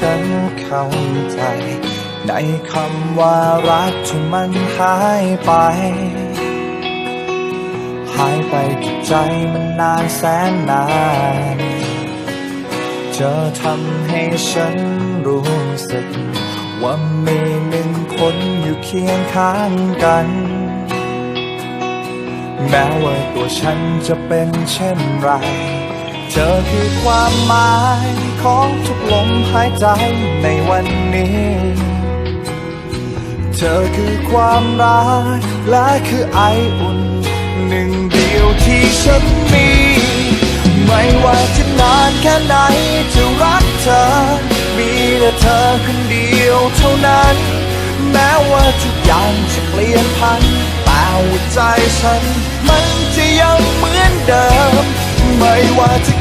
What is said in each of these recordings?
ฉันเข้าใจ ในคำว่ารักที่มันหายไป หายไปกับใจมันนานแสนนานเจอทำให้ฉันรู้สึก ว่ามีหนึ่งคนอยู่เคียงข้างกันแม้ว่าตัวฉันจะเป็นเช่นไร เธอคือความหมายของทุกลมหายใจในวันนี้ เธอคือความรักและคือไออุ่น หนึ่งเดียวที่ฉันมี ไม่ว่าจะนานแค่ไหนจะรักเธอ มีแต่เธอคนเดียวเท่านั้น แม้ว่าทุกอย่างจะเปลี่ยนพันแต่หัวใจฉัน มันจะยังเหมือนเดิม ไม่ว่าจะ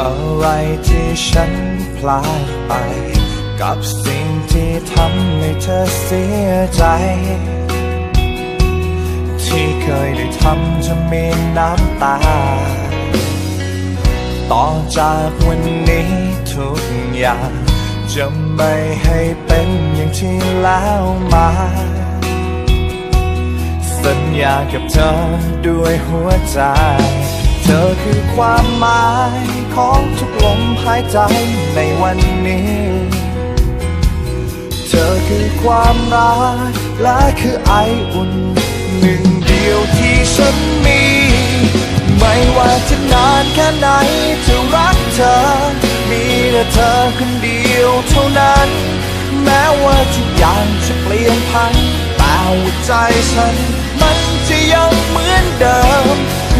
อะไรที่ฉันพลาดไป กับสิ่งที่ทำให้เธอเสียใจ ที่เคยได้ทำจะมีน้ำตา ต่อจากวันนี้ทุกอย่าง จะไม่ให้เป็นอย่างที่แล้วมา สัญญากับเธอด้วยหัวใจ เธอคือความหมายของทุกลมหายใจในวันนี้ เธอคือความรักและคือไออุ่น หนึ่งเดียวที่ฉันมี ไม่ว่าจะนานแค่ไหนจะรักเธอ มีแต่เธอคนเดียวเท่านั้น แม้ว่าทุกอย่างจะเปลี่ยนพันแต่หัวใจฉันมันจะยังเหมือนเดิม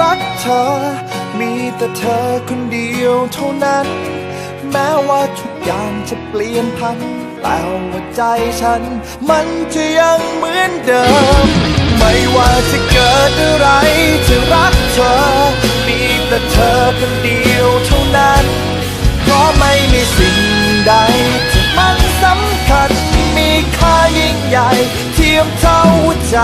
รักเธอ มีแต่เธอคนเดียวเท่านั้น แม้ว่าทุกอย่างจะเปลี่ยนพันแต่หัวใจฉัน มันจะยังเหมือนเดิม ไม่ว่าจะเกิดอะไร จะรักเธอ มีแต่เธอคนเดียวเท่านั้น เพราะไม่มีสิ่งใดที่มันสำคัญ มีค่ายิ่งใหญ่ เทียมเท่าหัวใจ